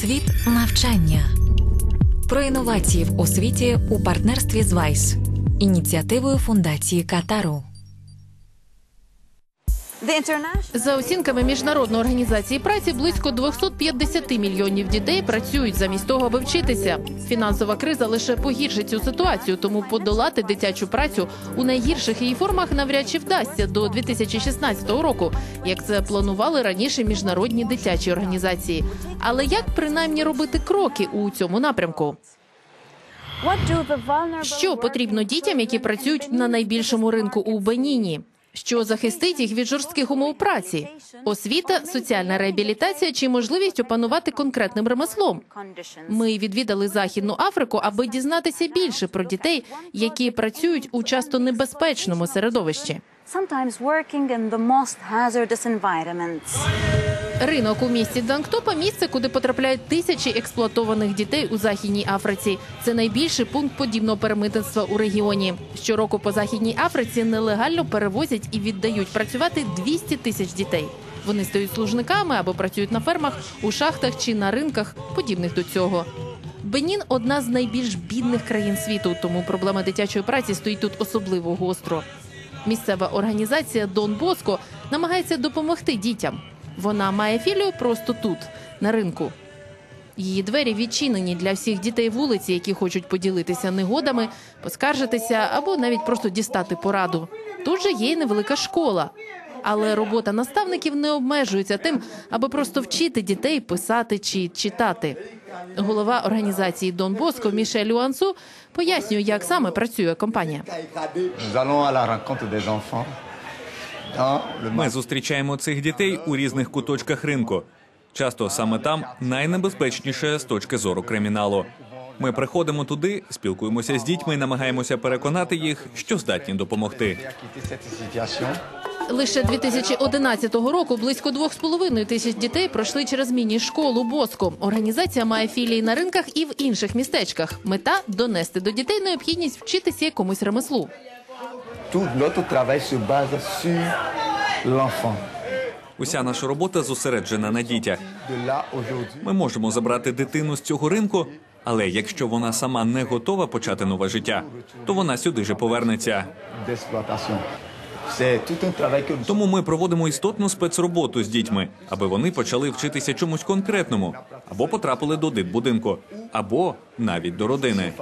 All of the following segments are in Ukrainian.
Світ навчання про інновації в освіті у партнерстві з Вайс, ініціативою фундації Катару. За оцінками міжнародної організації праці, близько 250 мільйонів дітей працюють замість того, аби вчитися. Фінансова криза лише погіршить цю ситуацію, тому подолати дитячу працю у найгірших її формах навряд чи вдасться до 2016 року, як це планували раніше міжнародні дитячі організації. Але як принаймні робити кроки у цьому напрямку? Що потрібно дітям, які працюють на найбільшому ринку у Беніні? Що захистить їх від жорстких умов праці? Освіта, соціальна реабілітація чи можливість опанувати конкретним ремеслом? Ми відвідали Західну Африку, аби дізнатися більше про дітей, які працюють у часто небезпечному середовищі. Sometimes working in the most hazardous environments. Ринок у місті Дзангтопа місце, куди потрапляють тисячі експлуатованих дітей у західній Африці. Це найбільший пункт подібного перемитництва у регіоні. Щороку по західній Африці нелегально перевозять і віддають працювати 200 тисяч дітей. Вони стають служниками або працюють на фермах, у шахтах чи на ринках, подібних до цього. Бенін одна з найбільш бідних країн світу, тому проблема дитячої праці стоїть тут особливо гостро. Місцева організація Дон Боско намагається допомогти дітям. Вона має філію просто тут, на ринку. Її двері відчинені для всіх дітей вулиці, які хочуть поділитися негодами, поскаржитися або навіть просто дістати пораду. Тут же є невелика школа. Але робота наставників не обмежується тим, аби просто вчити дітей писати чи читати. Голова організації Дон Боско Мішель Уансу пояснює, як саме працює компанія. Ми зустрічаємо цих дітей у різних куточках ринку. Часто саме там найнебезпечніше з точки зору криміналу. Ми приходимо туди, спілкуємося з дітьми і намагаємося переконати їх, що здатні допомогти. Лише 2011 року близько 2,5 тисяч дітей пройшли через міні-школу Боско. Організація має філії на ринках і в інших містечках. Мета донести до дітей необхідність вчитися якомусь ремеслу. Notre travail se base sur l'enfant. Уся наша робота зосереджена на дітях. Ми можемо забрати дитину з цього ринку, але якщо вона сама не готова почати нове життя, то вона сюди же повернеться. Тому ми проводимо істотну спецроботу з дітьми, аби вони почали вчитися чомусь конкретному, або потрапили до дитбудинку, або навіть до родини.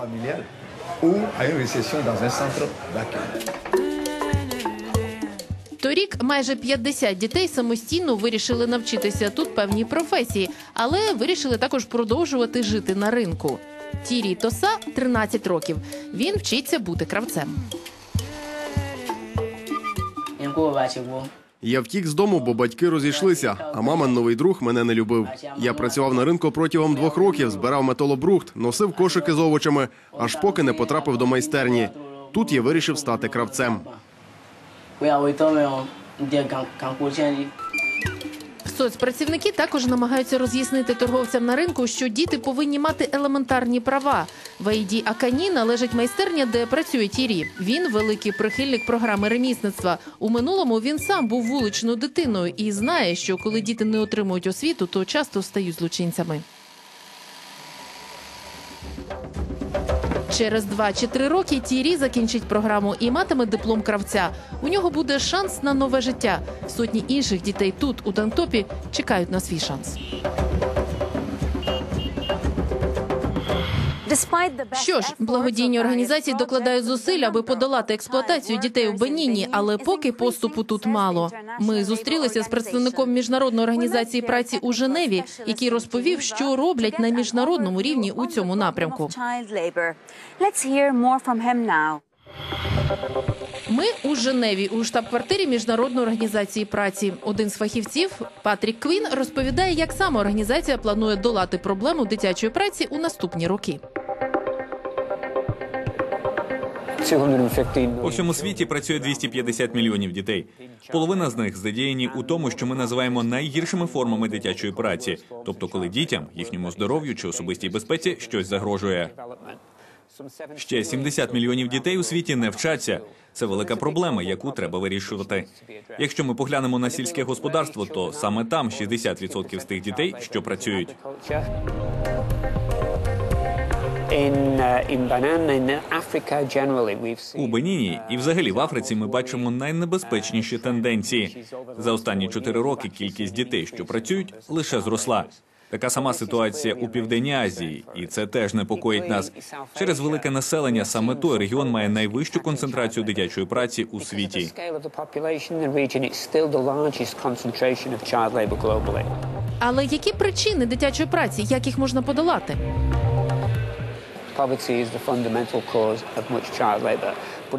Торік майже 50 дітей самостійно вирішили навчитися тут певній професії, але вирішили також продовжувати жити на ринку. Тірі Тоса 13 років. Він вчиться бути кравцем. Я втік з дому, бо батьки розійшлися, а мамин новий друг мене не любив. Я працював на ринку протягом двох років, збирав металобрухт, носив кошики з овочами, аж поки не потрапив до майстерні. Тут я вирішив стати кравцем. Соцпрацівники також намагаються роз'яснити торговцям на ринку, що діти повинні мати елементарні права. В Айді Акані належить майстерня, де працює Тірі. Він великий прихильник програми ремісництва. У минулому він сам був вуличною дитиною і знає, що коли діти не отримують освіту, то часто стають злочинцями. Через два чи три роки Тірі закінчить програму і матиме диплом кравця. У нього буде шанс на нове життя. Сотні інших дітей тут, у Дантопі, чекають на свій шанс. Що ж, благодійні організації докладають зусиль, аби подолати експлуатацію дітей у Беніні, але поки поступу тут мало. Ми зустрілися з представником міжнародної організації праці у Женеві, який розповів, що роблять на міжнародному рівні у цьому напрямку. Ми у Женеві у штаб-квартирі міжнародної організації праці. Один з фахівців Патрік Квін розповідає, як саме організація планує долати проблему дитячої праці у наступні роки. У всьому світі працює 250 мільйонів дітей. Половина з них задіяні у тому, що ми називаємо найгіршими формами дитячої праці, тобто коли дітям, їхньому здоров'ю чи особистій безпеці щось загрожує. Ще 70 мільйонів дітей у світі не вчаться. Це велика проблема, яку треба вирішувати. Якщо ми поглянемо на сільське господарство, то саме там 60% з тих дітей, що працюють. Uh. У Беніні і взагалі в Африці ми бачимо найнебезпечніші тенденції. За останні чотири роки кількість дітей, що працюють, лише зросла. Така сама ситуація у південній Азії, і це теж непокоїть нас. Через велике населення саме той регіон має найвищу концентрацію дитячої праці у світі. Але які причини дитячої праці? Як їх можна подолати?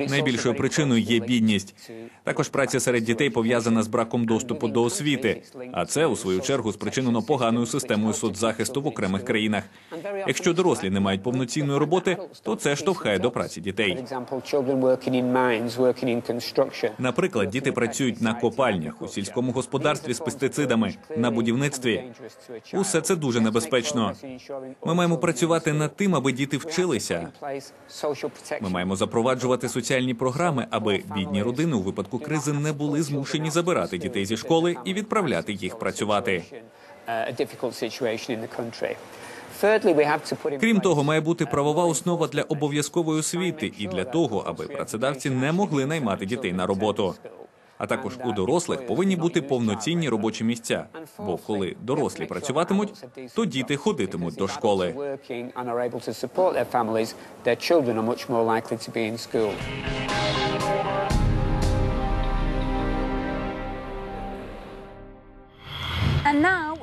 Найбільшою причиною є бідність. Також праця серед дітей пов'язана з браком доступу до освіти. А це у свою чергу спричинено поганою системою соцзахисту в окремих країнах. Якщо дорослі не мають повноцінної роботи, то це штовхає до праці дітей. Наприклад, діти працюють на копальнях, у сільському господарстві з пестицидами, на будівництві. Усе це дуже небезпечно. Ми маємо працювати над тим, аби діти вчилися. Ми маємо запроваджувати соціальні програми, аби бідні родини у випадку кризи не були змушені забирати дітей зі школи і відправляти їх працювати. Крім того, має бути правова основа для обов'язкової освіти і для того, аби працедавці не могли наймати дітей на роботу. А також у дорослих повинні бути повноцінні робочі місця. Бо коли дорослі працюватимуть, то діти ходитимуть до школи. And now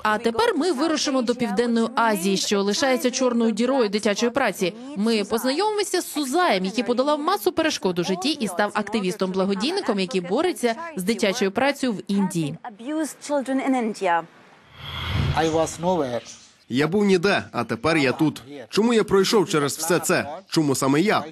А тепер ми вирушимо до південної Азії, що лишається чорною дірою дитячої праці. Ми познайомимося з Сузаєм, який подолав масу перешкод у житті і став активістом-благодійником, який бореться з дитячою працею в Індії. Я був ніде, а тепер я тут. Чому я пройшов через все це? Чому саме я?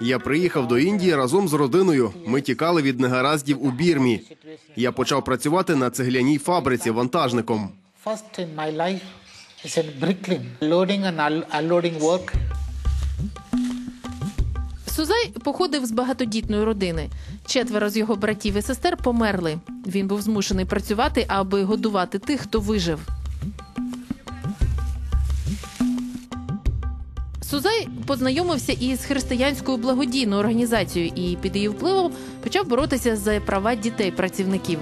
Я приїхав до Індії разом з родиною. Ми тікали від негараздів у Бірмі. Я почав працювати на цегляній фабриці вантажником. First in my life is in Brooklyn, loading and un- unloading work. Сузай походив з багатодітної родини. Четверо з його братів і сестер померли. Він був змушений працювати, аби годувати тих, хто вижив. Сузай познайомився із християнською благодійною організацією і під її впливом почав боротися за права дітей-працівників.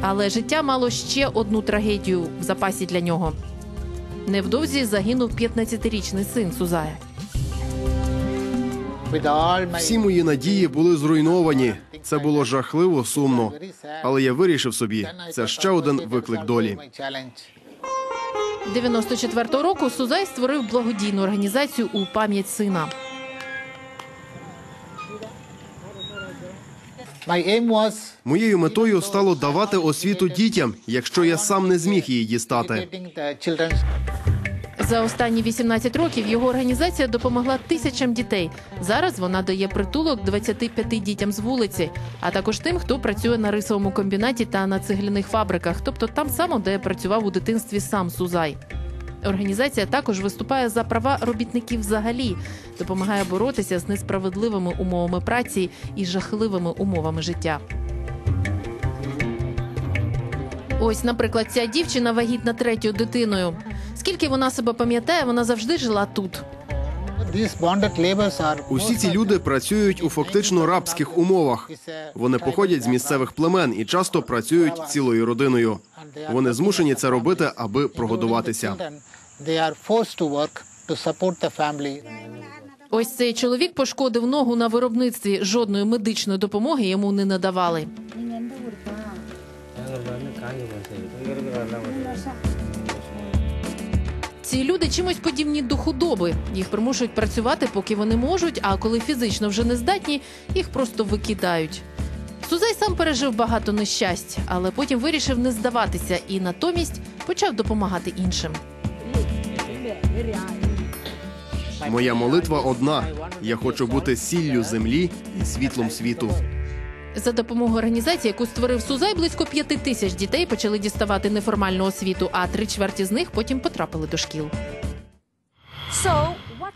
Але життя мало ще одну трагедію в запасі для нього. Невдовзі загинув 15-річний син Сузая. Всі мої надії були зруйновані. Це було жахливо сумно. Але я вирішив собі, це ще один виклик долі. My challenge. 94-го року Сузай створив благодійну організацію у пам'ять сина. Моєю метою стало давати освіту дітям, якщо я сам не зміг її дістати. За останні 18 років його організація допомогла тисячам дітей. Зараз вона дає притулок 25 дітям з вулиці, а також тим, хто працює на рисовому комбінаті та на цегляних фабриках, тобто там само, де працював у дитинстві сам Сузай. Організація також виступає за права робітників взагалі, допомагає боротися з несправедливими умовами праці і жахливими умовами життя. Ось, наприклад, ця дівчина вагітна третьою дитиною. Скільки вона себе пам'ятає, вона завжди жила тут. Усі ці люди працюють у фактично рабських умовах. Вони походять з місцевих племен і часто працюють цілою родиною. Вони змушені це робити, аби прогодуватися. Ось цей чоловік пошкодив ногу на виробництві. Жодної медичної допомоги йому не надавали. Ці люди чимось подібні до худоби. Їх примушують працювати, поки вони можуть, а коли фізично вже не здатні, їх просто викидають. Сузай сам пережив багато нещасть, але потім вирішив не здаватися і натомість почав допомагати іншим. Моя молитва одна: я хочу бути сіллю землі і світлом світу. За допомогою організації, яку створив Сузай, близько п'яти тисяч дітей почали діставати неформальну освіту, а три чверті з них потім потрапили до шкіл.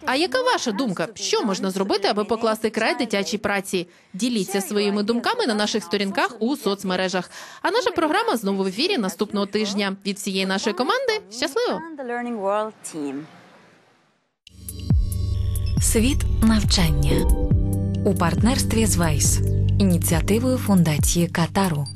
А яка ваша думка? Що можна зробити, аби покласти край дитячій праці? Діліться своїми думками на наших сторінках у соцмережах. А наша програма знову в ефірі наступного тижня. Від всієї нашої команди щасливо! Світ навчання у партнерстві з Вайс, ініціативою фундації Катару.